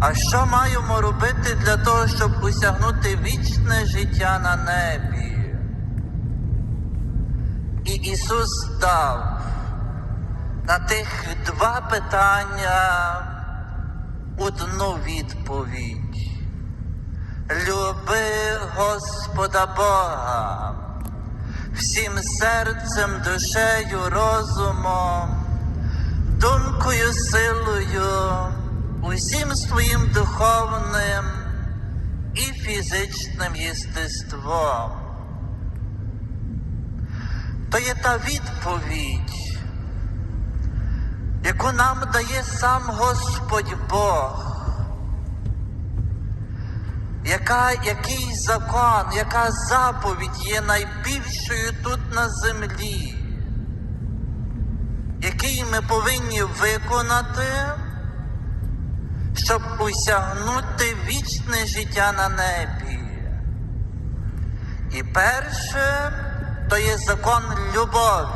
А що маємо робити для того, щоб осягнути вічне життя на небі? І Ісус дав на тих два питання одну відповідь. Люби Господа Бога всім серцем, душею, розумом, думкою, силою, усім своїм духовним і фізичним єстеством. То є та відповідь, яку нам дає сам Господь Бог. Яка, який закон, яка заповідь є найбільшою тут на землі, який ми повинні виконати, щоб осягнути вічне життя на небі. І перше то є закон любові,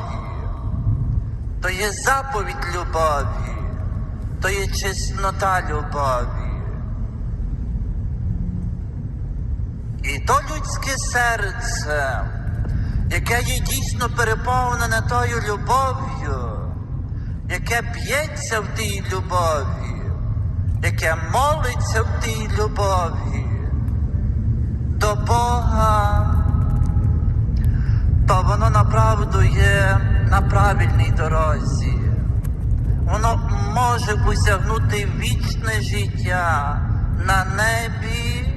то є заповідь любові, то є чеснота любові. І то людське серце, яке є дійсно переповнене тою любов'ю, яке б'ється в тій любові, яке молиться в тій любові до Бога, то воно направду є на правильній дорозі. Воно може осягнути вічне життя на небі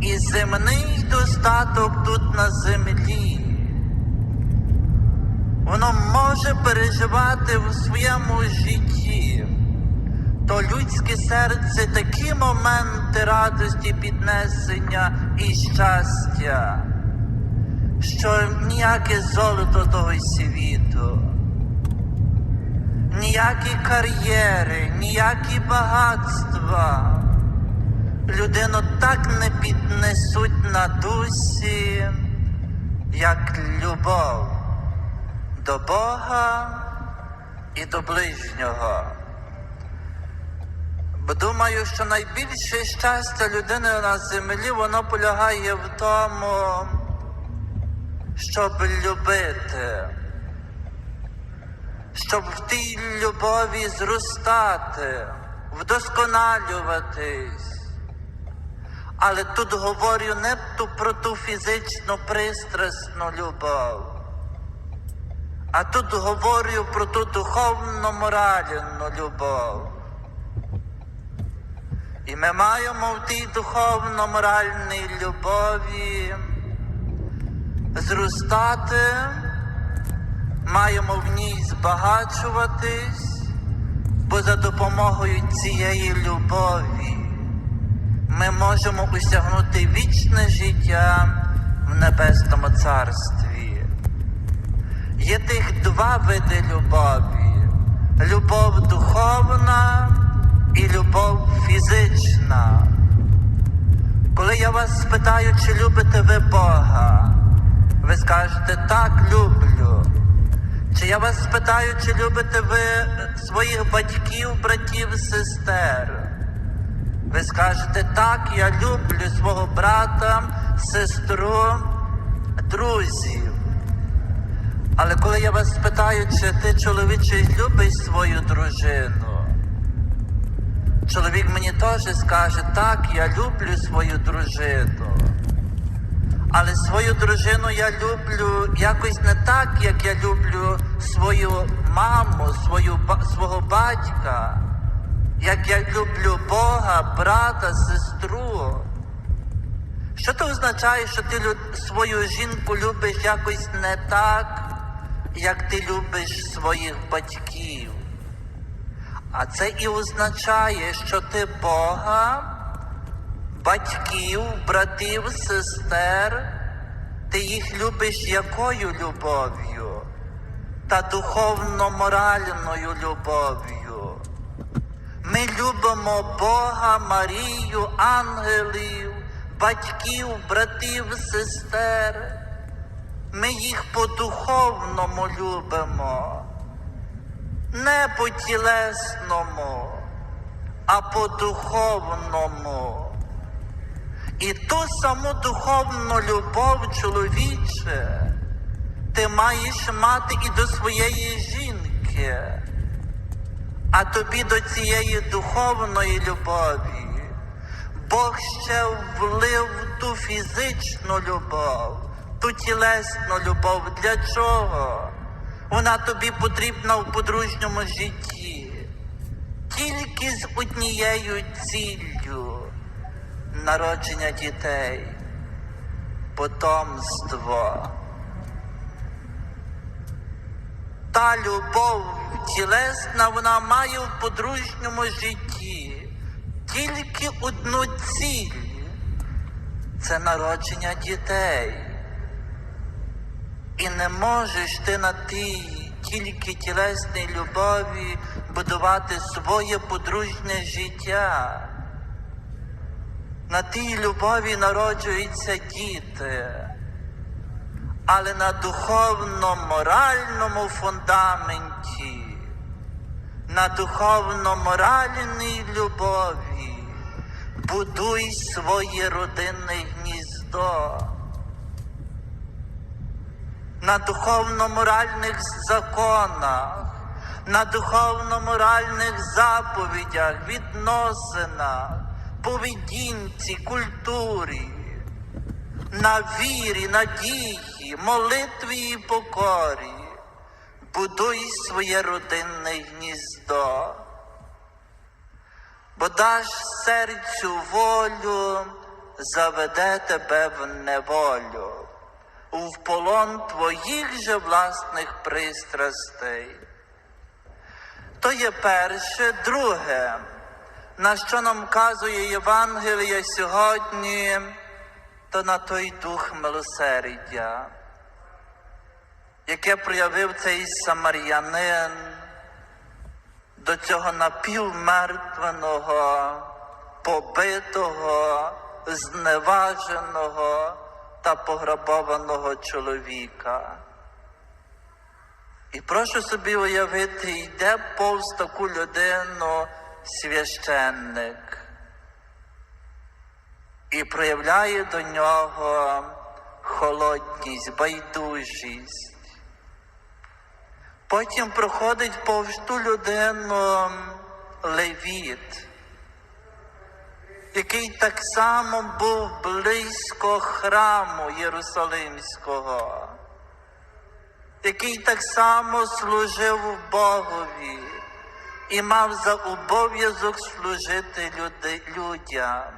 і земний достаток тут на землі. Воно може переживати в своєму житті, то людське серце такі моменти радості, піднесення і щастя, що ніяке золото того світу, ніякі кар'єри, ніякі багатства людину так не піднесуть на дусі, як любов до Бога і до ближнього. Бо думаю, що найбільше щастя людини на землі, воно полягає в тому, щоб любити, щоб в тій любові зростати, вдосконалюватись. Але тут говорю не про ту фізичну пристрасну любов, а тут говорю про ту духовно моральну любов. І ми маємо в тій духовно моральній любові зростати, маємо в ній збагачуватись, бо за допомогою цієї любові ми можемо осягнути вічне життя в Небесному Царстві. Є тих два види любові: любов духовна і любов фізична. Коли я вас спитаю, чи любите ви Бога, ви скажете так, люблю. Чи я вас спитаю, чи любите ви своїх батьків, братів, сестер? Ви скажете, так, я люблю свого брата, сестру, друзів. Але коли я вас спитаю, чи ти, чоловіче, любиш свою дружину, чоловік мені теж скаже, так, я люблю свою дружину. Але свою дружину я люблю якось не так, як я люблю свою маму, свою, свого батька як я люблю Бога, брата, сестру. Що це означає, що ти свою жінку любиш якось не так, як ти любиш своїх батьків? А це і означає, що ти Бога, батьків, братів, сестер, ти їх любиш якою любов'ю? Та духовно-моральною любов'ю. Ми любимо Бога, Марію, ангелів, батьків, братів, сестер. Ми їх по-духовному любимо, не по тілесному, а по духовному. І ту саму духовну любов, чоловіче, ти маєш мати і до своєї жінки, а тобі до цієї духовної любові Бог ще влив ту фізичну любов, ту тілесну любов. Для чого? Вона тобі потрібна в подружньому житті. Тільки з однією ціллю народження дітей, потомство. Та любов тілесна вона має в подружньому житті тільки одну ціль це народження дітей. І не можеш ти на тій тільки тілесній любові будувати своє подружнє життя. На тій любові народжуються діти, але на духовно-моральному фундаменті, на духовно-моральній любові будуй своє родинне гніздо на духовно-моральних законах, на духовно-моральних заповідях, відносинах, поведінці, культурі, на вірі, надії, молитві і покорі. Будуй своє родинне гніздо, бо даш серцю волю, заведе тебе в неволю в полон твоїх же власних пристрастей. То є перше, друге, на що нам вказує Євангеліє сьогодні, то на той дух милосердя, яке проявив цей самарянин до цього напівмертвеного, побитого, зневаженого та пограбованого чоловіка. І прошу собі уявити, йде повз таку людину священник і проявляє до нього холодність, байдужість. Потім проходить повз ту людину левіт який так само був близько храму Єрусалимського, який так само служив Богові і мав за обов'язок служити люди, людям,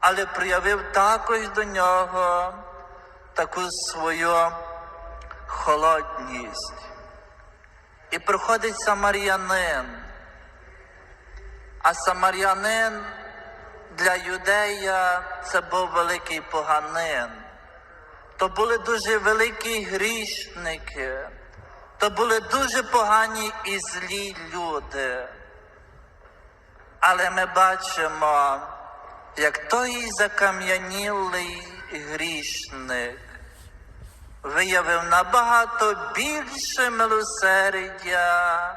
але проявив також до нього таку свою холодність. І проходить самарянин, а самарянин для юдея це був великий поганин. То були дуже великі грішники, то були дуже погані і злі люди. Але ми бачимо, як той закам'янілий грішник виявив набагато більше милосердя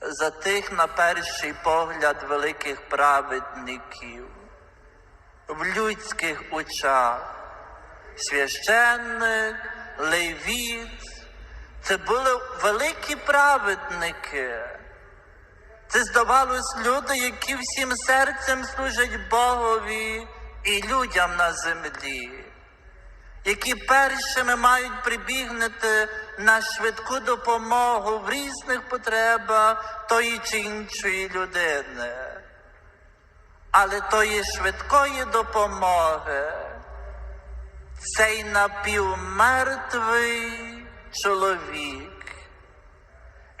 за тих, на перший погляд, великих праведників в людських очах. Священник, левіт, це були великі праведники. Це здавалось люди, які всім серцем служать Богові і людям на землі які першими мають прибігнути на швидку допомогу в різних потребах тої чи іншої людини. Але тої швидкої допомоги цей напівмертвий чоловік,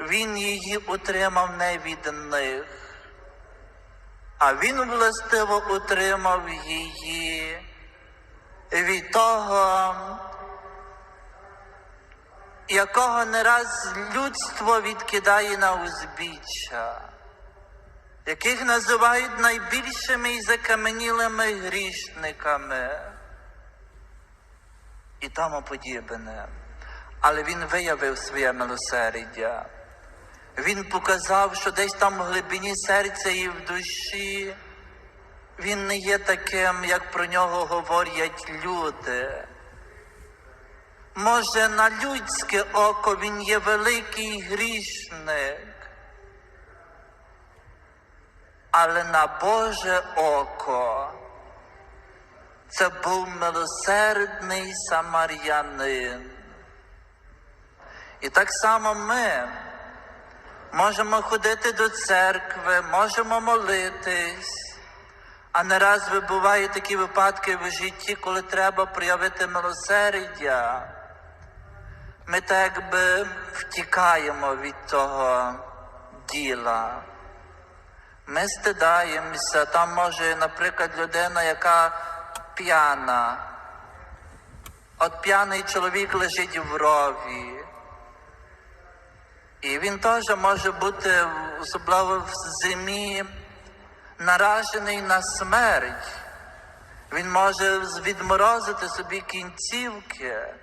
він її отримав не від них, а він властиво отримав її від того, якого не раз людство відкидає на узбіччя, яких називають найбільшими і закаменілими грішниками і тому подібне. Але він виявив своє милосердя. Він показав, що десь там в глибині серця і в душі він не є таким, як про нього говорять люди. Може, на людське око він є великий грішник, але на Боже око це був милосердний самарянин. І так само ми можемо ходити до церкви, можемо молитись, а не раз вибувають такі випадки в житті, коли треба проявити милосердя. Ми так якби втікаємо від того діла. Ми стидаємося, там може, наприклад, людина, яка п'яна. От п'яний чоловік лежить в рові. І він теж може бути, особливо в зимі, наражений на смерть. Він може відморозити собі кінцівки.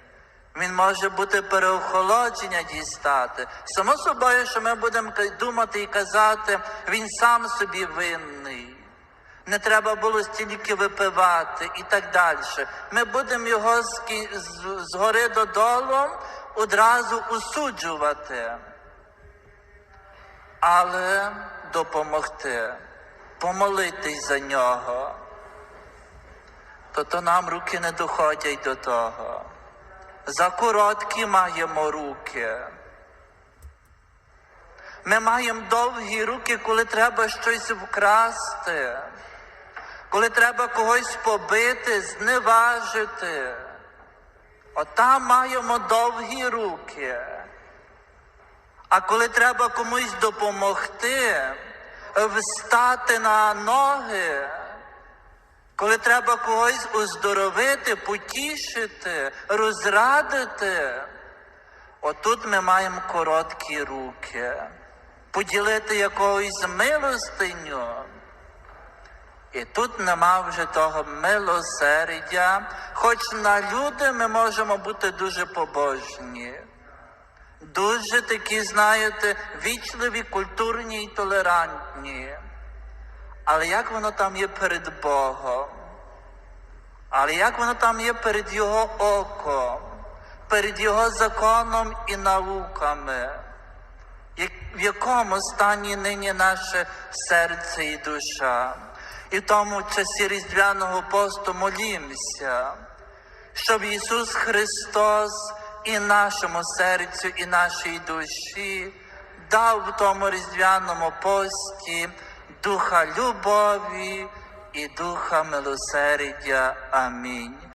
Він може бути переохолодження дістати. Само собою, що ми будемо думати і казати, він сам собі винний. Не треба було стільки випивати і так далі. Ми будемо його з, з, з гори додолу одразу осуджувати. Але допомогти, помолитись за нього. То то нам руки не доходять до того. За короткі маємо руки. Ми маємо довгі руки, коли треба щось вкрасти, коли треба когось побити, зневажити. Отам маємо довгі руки. А коли треба комусь допомогти, встати на ноги, коли треба когось оздоровити, потішити, розрадити, отут ми маємо короткі руки, поділити якоюсь милостиню. І тут нема вже того милосердя, хоч на люди ми можемо бути дуже побожні, дуже такі, знаєте, вічливі, культурні і толерантні. Але як воно там є перед Богом? Але як воно там є перед Його оком, перед Його законом і науками? В якому стані нині наше серце і душа? І в тому часі Різдвяного посту молімося, щоб Ісус Христос і нашому серцю, і нашій душі дав в тому різдвяному пості духа любові і духа милосердя. Амінь.